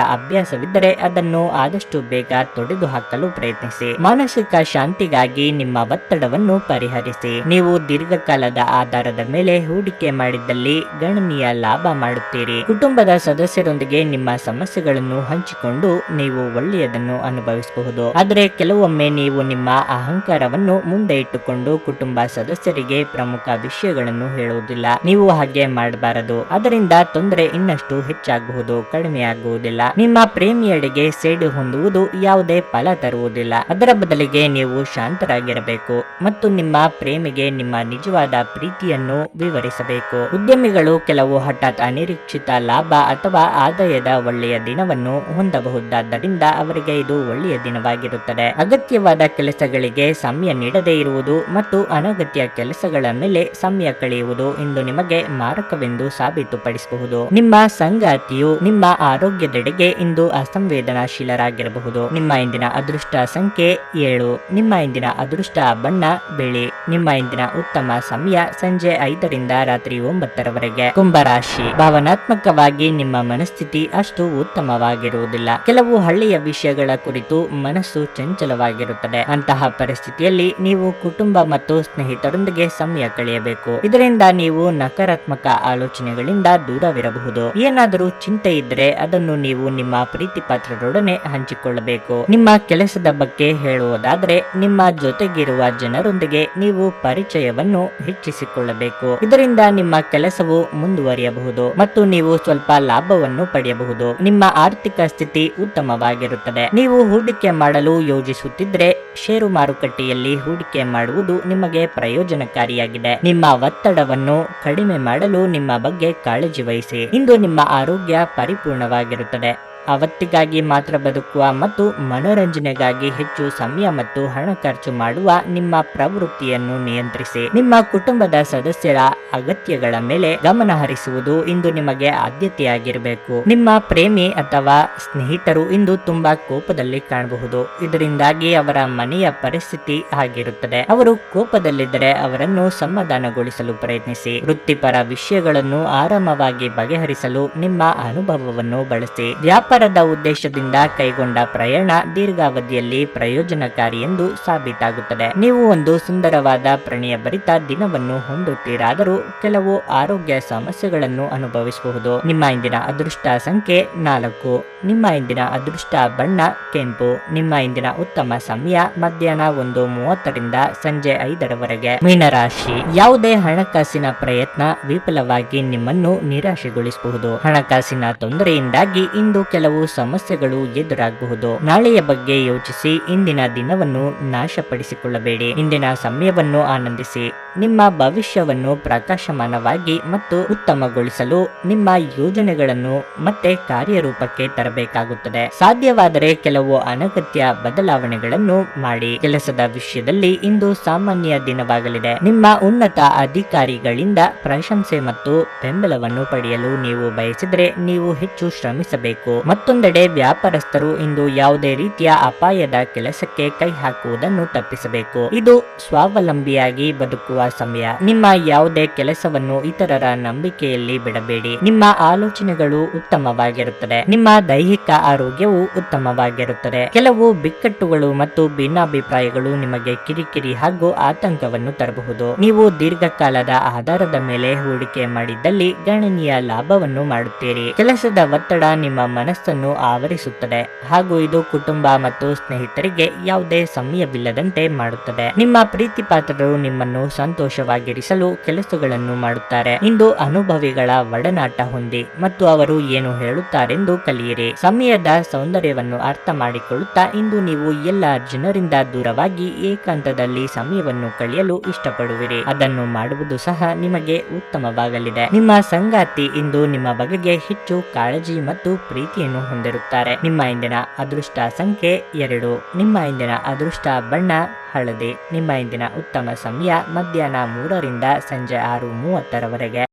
[SPEAKER 1] ಅಭ್ಯಾಸವಿದ್ದರೆ ಅದನ್ನು ಆದಷ್ಟು ಬೇಗ ತೊಡೆದು ಹಾಕಲು ಪ್ರಯತ್ನಿಸಿ. ಮಾನಸಿಕ ಶಾಂತಿಗಾಗಿ ನಿಮ್ಮ ಒತ್ತಡವನ್ನು ಪರಿಹರಿಸಿ. ನೀವು ದೀರ್ಘಕಾಲದ ಆಧಾರದ ಮೇಲೆ ಹೂಡಿಕೆ ಮಾಡಿದಲ್ಲಿ ಗಣನೀಯ ಲಾಭ ಮಾಡುತ್ತೀರಿ. ಕುಟುಂಬದ ಸದಸ್ಯರೊಂದಿಗೆ ನಿಮ್ಮ ಸಮಸ್ಯೆಗಳನ್ನು ಹಂಚಿಕೊಂಡು ನೀವು ಒಳ್ಳೆಯದನ್ನು ಅನುಭವಿಸಬಹುದು. ಆದರೆ ಕೆಲವೊಮ್ಮೆ ನೀವು ನಿಮ್ಮ ಅಹಂಕಾರವನ್ನು ಮುಂದೆ ಇಟ್ಟುಕೊಂಡು ಕುಟುಂಬ ಸದಸ್ಯರಿಗೆ ಪ್ರಮುಖ ವಿಷಯಗಳನ್ನು ಹೇಳುವುದಿಲ್ಲ. ನೀವು ಹಾಗೆ ಮಾಡಬಾರದು. ಅದರಿಂದ ತೊಂದರೆ ಇನ್ನಷ್ಟು ಹೆಚ್ಚಾಗಬಹುದು ಕಡಿಮೆಯಾಗುವುದಿಲ್ಲ. ನಿಮ್ಮ ಪ್ರೇಮಿಯಡೆಗೆ ಸೇಡು ಹೊಂದುವುದು ಯಾವುದೇ ಫಲ ತರುವುದಿಲ್ಲ. ಅದರ ಬದಲಿಗೆ ನೀವು ಶಾಂತರಾಗಿರಬೇಕು. ಮತ್ತು ನಿಮ್ಮ ಪ್ರೇಮಿಗೆ ನಿಮ್ಮ ನಿಜವಾದ ಪ್ರೀತಿಯನ್ನು ವಿವರಿಸಬೇಕು. ಉದ್ಯಮಿಗಳು ಕೆಲವು ಹಠಾತ್ ಅನಿರೀಕ್ಷಿತ ಲಾಭ ಅಥವಾ ಆದಾಯದ ಒಳ್ಳೆಯ ದಿನವನ್ನು ಹೊಂದಬಹುದಾದ್ದರಿಂದ ಅವರಿಗೆ ಇದು ಒಳ್ಳೆಯ ದಿನವಾಗಿರುತ್ತದೆ. ಅಗತ್ಯವಾದ ಕೆಲಸಗಳಿಗೆ ಸಮಯ ನೀಡದೇ ಇರುವುದು ಮತ್ತು ಅನಗತ್ಯ ಕೆಲಸಗಳ ಮೇಲೆ ಸಮಯ ಕಳೆಯುವುದು ಇಂದು ನಿಮಗೆ ಮಾರಕವೆಂದು ಸಾಬೀತುಪಡಿಸಬಹುದು. ನಿಮ್ಮ ಸಂಗಾತಿಯು ನಿಮ್ಮ ಆರೋಗ್ಯದೆಡೆಗೆ ಇಂದು ಅಸಂವೇದನಾಶೀಲರಾಗಿರಬಹುದು. ನಿಮ್ಮ ಇಂದಿನ ಅದೃಷ್ಟ ಸಂಖ್ಯೆ ಏಳು. ನಿಮ್ಮ ಇಂದಿನ ಅದೃಷ್ಟ ಬಣ್ಣ, ಬಿಳಿ. ನಿಮ್ಮ ಇಂದಿನ ಉತ್ತಮ ಸಮಯ ಸಂಜೆ ಐದರಿಂದ ರಾತ್ರಿ ಒಂಬತ್ತರವರೆಗೆ. ಕುಂಭರಾಶಿ. ಭಾವನಾತ್ಮಕವಾಗಿ ನಿಮ್ಮ ಮನಸ್ಥಿತಿ ಅಷ್ಟು ಉತ್ತಮವಾಗಿರುವುದಿಲ್ಲ. ಕೆಲವು ಹಳ್ಳಿಯ ವಿಷಯಗಳ ಕುರಿತು ಮನಸ್ಸು ಚಂಚಲವಾಗಿರುತ್ತದೆ. ಅಂತಹ ಪರಿಸ್ಥಿತಿಯಲ್ಲಿ ನೀವು ಕುಟುಂಬ ಮತ್ತು ಸ್ನೇಹಿತರೊಂದಿಗೆ ಸಮಯ ಕಳೆಯಬೇಕು. ಇದರಿಂದ ನೀವು ನಕಾರಾತ್ಮಕ ಆಲೋಚನೆಗಳಿಂದ ದೂರವಿರಬಹುದು. ಏನಾದರೂ ಚಿಂತೆ ಇದ್ದರೆ ಅದನ್ನು ನೀವು ನಿಮ್ಮ ಪ್ರೀತಿ ಪಾತ್ರರೊಡನೆ ಹಂಚಿಕೊಳ್ಳಬೇಕು. ನಿಮ್ಮ ಕೆಲಸದ ಬಗ್ಗೆ ಹೇಳುವುದಾದರೆ, ನಿಮ್ಮ ಜೊತೆಗಿರುವ ಜನರೊಂದಿಗೆ ನೀವು ಪರಿಚಯವನ್ನು ಹೆಚ್ಚಿಸಿಕೊಳ್ಳಬೇಕು. ಇದರಿಂದ ನಿಮ್ಮ ಕೆಲಸವು ಮುಂದುವರಿಯಬಹುದು ಮತ್ತು ನೀವು ಸ್ವಲ್ಪ ಲಾಭವನ್ನು ಪಡೆಯಬಹುದು. ನಿಮ್ಮ ಆರ್ಥಿಕ ಸ್ಥಿತಿ ಉತ್ತಮವಾಗಿರುತ್ತದೆ. ನೀವು ಹೂಡಿಕೆ ಮಾಡಲು ಯೋಜಿಸುತ್ತಿದ್ರೆ ಷೇರು ಮಾರುಕಟ್ಟೆಯಲ್ಲಿ ಹೂಡಿಕೆ ಮಾಡುವುದು ನಿಮಗೆ ಪ್ರಯೋಜನಕಾರಿಯಾಗಿದೆ. ನಿಮ್ಮ ಒತ್ತಡವನ್ನು ಕಡಿಮೆ ಮಾಡಲು ನಿಮ್ಮ ಬಗ್ಗೆ ಕಾಳಜಿ ವಹಿಸಿ. ಇಂದು ನಿಮ್ಮ ಆರೋಗ್ಯ ಪರಿಪೂರ್ಣವಾಗಿರುತ್ತದೆ. ಅವತ್ತಿಗಾಗಿ ಮಾತ್ರ ಬದುಕುವ ಮತ್ತು ಮನೋರಂಜನೆಗಾಗಿ ಹೆಚ್ಚು ಸಮಯ ಮತ್ತು ಹಣ ಖರ್ಚು ಮಾಡುವ ನಿಮ್ಮ ಪ್ರವೃತ್ತಿಯನ್ನು ನಿಯಂತ್ರಿಸಿ. ನಿಮ್ಮ ಕುಟುಂಬದ ಸದಸ್ಯರ ಅಗತ್ಯಗಳ ಮೇಲೆ ಗಮನ ಹರಿಸುವುದು ಇಂದು ನಿಮಗೆ ಆದ್ಯತೆಯಾಗಿರಬೇಕು. ನಿಮ್ಮ ಪ್ರೇಮಿ ಅಥವಾ ಸ್ನೇಹಿತರು ಇಂದು ತುಂಬಾ ಕೋಪದಲ್ಲಿ ಕಾಣಬಹುದು. ಇದರಿಂದಾಗಿ ಅವರ ಮನೆಯ ಪರಿಸ್ಥಿತಿ ಆಗಿರುತ್ತದೆ ಅವರು ಕೋಪದಲ್ಲಿದ್ದರೆ ಅವರನ್ನು ಸಮಾಧಾನಗೊಳಿಸಲು ಪ್ರಯತ್ನಿಸಿ. ವೃತ್ತಿಪರ ವಿಷಯಗಳನ್ನು ಆರಾಮವಾಗಿ ಬಗೆಹರಿಸಲು ನಿಮ್ಮ ಅನುಭವವನ್ನು ಬಳಸಿ. ವ್ಯಾಪಾರದ ಉದ್ದೇಶದಿಂದ ಕೈಗೊಂಡ ಪ್ರಯಾಣ ದೀರ್ಘಾವಧಿಯಲ್ಲಿ ಪ್ರಯೋಜನಕಾರಿ ಎಂದು ಸಾಬೀತಾಗುತ್ತದೆ. ನೀವು ಒಂದು ಸುಂದರವಾದ ಪ್ರಣಯ ಭರಿತ ದಿನವನ್ನು ಹೊಂದುತ್ತೀರಾದರೂ ಕೆಲವು ಆರೋಗ್ಯ ಸಮಸ್ಯೆಗಳನ್ನು ಅನುಭವಿಸಬಹುದು. ನಿಮ್ಮ ಇಂದಿನ ಅದೃಷ್ಟ ಸಂಖ್ಯೆ ನಾಲ್ಕು. ನಿಮ್ಮ ಇಂದಿನ ಅದೃಷ್ಟ ಬಣ್ಣ ಕೆಂಪು. ನಿಮ್ಮ ಇಂದಿನ ಉತ್ತಮ ಸಮಯ ಮಧ್ಯಾಹ್ನ ಒಂದು ಮೂವತ್ತರಿಂದ ಸಂಜೆ ಐದರವರೆಗೆ. ಮೀನರಾಶಿ. ಯಾವುದೇ ಹಣಕಾಸಿನ ಪ್ರಯತ್ನ ವಿಫಲವಾಗಿ ನಿಮ್ಮನ್ನು ನಿರಾಶೆಗೊಳಿಸಬಹುದು. ಹಣಕಾಸಿನ ತೊಂದರೆಯಿಂದಾಗಿ ಇಂದು ಕೆಲವು ಸಮಸ್ಯೆಗಳು ಎದುರಾಗಬಹುದು. ನಾಳೆಯ ಬಗ್ಗೆ ಯೋಚಿಸಿ, ಇಂದಿನ ದಿನವನ್ನು ನಾಶಪಡಿಸಿಕೊಳ್ಳಬೇಡಿ. ಇಂದಿನ ಸಮಯವನ್ನು ಆನಂದಿಸಿ, ನಿಮ್ಮ ಭವಿಷ್ಯವನ್ನು ಪ್ರಕಾಶಮಾನವಾಗಿ ಮತ್ತು ಉತ್ತಮಗೊಳಿಸಲು ನಿಮ್ಮ ಯೋಜನೆಗಳನ್ನು ಮತ್ತೆ ಕಾರ್ಯರೂಪಕ್ಕೆ ತರಬೇಕಾಗುತ್ತದೆ. ಸಾಧ್ಯವಾದರೆ ಕೆಲವು ಅನಗತ್ಯ ಬದಲಾವಣೆಗಳನ್ನು ಮಾಡಿ. ಕೆಲಸದ ವಿಷಯದಲ್ಲಿ ಇಂದು ಸಾಮಾನ್ಯ ದಿನವಾಗಲಿದೆ. ನಿಮ್ಮ ಉನ್ನತ ಅಧಿಕಾರಿಗಳಿಂದ ಪ್ರಶಂಸೆ ಮತ್ತು ಬೆಂಬಲವನ್ನು ಪಡೆಯಲು ನೀವು ಬಯಸಿದರೆ ನೀವು ಹೆಚ್ಚು ಶ್ರಮಿಸಬೇಕು. ಮತ್ತೊಂದೆಡೆ ವ್ಯಾಪಾರಸ್ಥರು ಇಂದು ಯಾವುದೇ ರೀತಿಯ ಅಪಾಯದ ಕೆಲಸಕ್ಕೆ ಕೈ ಹಾಕುವುದನ್ನು ತಪ್ಪಿಸಬೇಕು. ಇದು ಸ್ವಾವಲಂಬಿಯಾಗಿ ಬದುಕುವ ಸಮಯ. ನಿಮ್ಮ ಯಾವುದೇ ಕೆಲಸವನ್ನು ಇತರರ ನಂಬಿಕೆಯಲ್ಲಿ ಬಿಡಬೇಡಿ. ನಿಮ್ಮ ಆಲೋಚನೆಗಳು ಉತ್ತಮವಾಗಿರುತ್ತದೆ. ನಿಮ್ಮ ದೈಹಿಕ ಆರೋಗ್ಯವು ಉತ್ತಮವಾಗಿರುತ್ತದೆ. ಕೆಲವು ಬಿಕ್ಕಟ್ಟುಗಳು ಮತ್ತು ಭಿನ್ನಾಭಿಪ್ರಾಯಗಳು ನಿಮಗೆ ಕಿರಿಕಿರಿ ಹಾಗೂ ಆತಂಕವನ್ನು ತರಬಹುದು. ನೀವು ದೀರ್ಘಕಾಲದ ಆಧಾರದ ಮೇಲೆ ಹೂಡಿಕೆ ಮಾಡಿದ್ದಲ್ಲಿ ಗಣನೀಯ ಲಾಭವನ್ನು ಮಾಡುತ್ತೀರಿ. ಕೆಲಸದ ಒತ್ತಡ ನಿಮ್ಮ ಮನಸ್ಸನ್ನು ಆವರಿಸುತ್ತದೆ ಹಾಗೂ ಇದು ಕುಟುಂಬ ಮತ್ತು ಸ್ನೇಹಿತರಿಗೆ ಯಾವುದೇ ಸಮಯವಿಲ್ಲದಂತೆ ಮಾಡುತ್ತದೆ. ನಿಮ್ಮ ಪ್ರೀತಿ ಪಾತ್ರರು ನಿಮ್ಮನ್ನು ಸಂತೋಷವಾಗಿರಿಸಲು ಕೆಲಸಗಳನ್ನು ಮಾಡುತ್ತಾರೆ. ಇಂದು ಅನುಭವಿಗಳ ಒಡನಾಟ ಹೊಂದಿ ಮತ್ತು ಅವರು ಏನು ಹೇಳುತ್ತಾರೆಂದು ಕಲಿಯಿರಿ. ಸಮಯದ ಸೌಂದರ್ಯವನ್ನು ಅರ್ಥ ಮಾಡಿಕೊಳ್ಳುತ್ತಾ ಇಂದು ನೀವು ಎಲ್ಲ ಜನರಿಂದ ದೂರವಾಗಿ ಏಕಾಂತದಲ್ಲಿ ಸಮಯವನ್ನು ಕಳೆಯಲು ಇಷ್ಟಪಡುವಿರಿ. ಅದನ್ನು ಮಾಡುವುದು ಸಹ ನಿಮಗೆ ಉತ್ತಮವಾಗಲಿದೆ. ನಿಮ್ಮ ಸಂಗಾತಿ ಇಂದು ನಿಮ್ಮ ಬಗೆಗೆ ಹೆಚ್ಚು ಕಾಳಜಿ ಮತ್ತು ಪ್ರೀತಿಯನ್ನು ಹೊಂದಿರುತ್ತಾರೆ. ನಿಮ್ಮ ಇಂದಿನ ಅದೃಷ್ಟ ಸಂಖ್ಯೆ ಎರಡು. ನಿಮ್ಮ ಇಂದಿನ ಅದೃಷ್ಟ ಬಣ್ಣ ಹಳದಿ. ನಿಮ್ಮ ಇಂದಿನ ಉತ್ತಮ ಸಮಯ ಮಧ್ಯಾಹ್ನ ಮೂರರಿಂದ ಸಂಜೆ ಆರು ಮೂವತ್ತರವರೆಗೆ.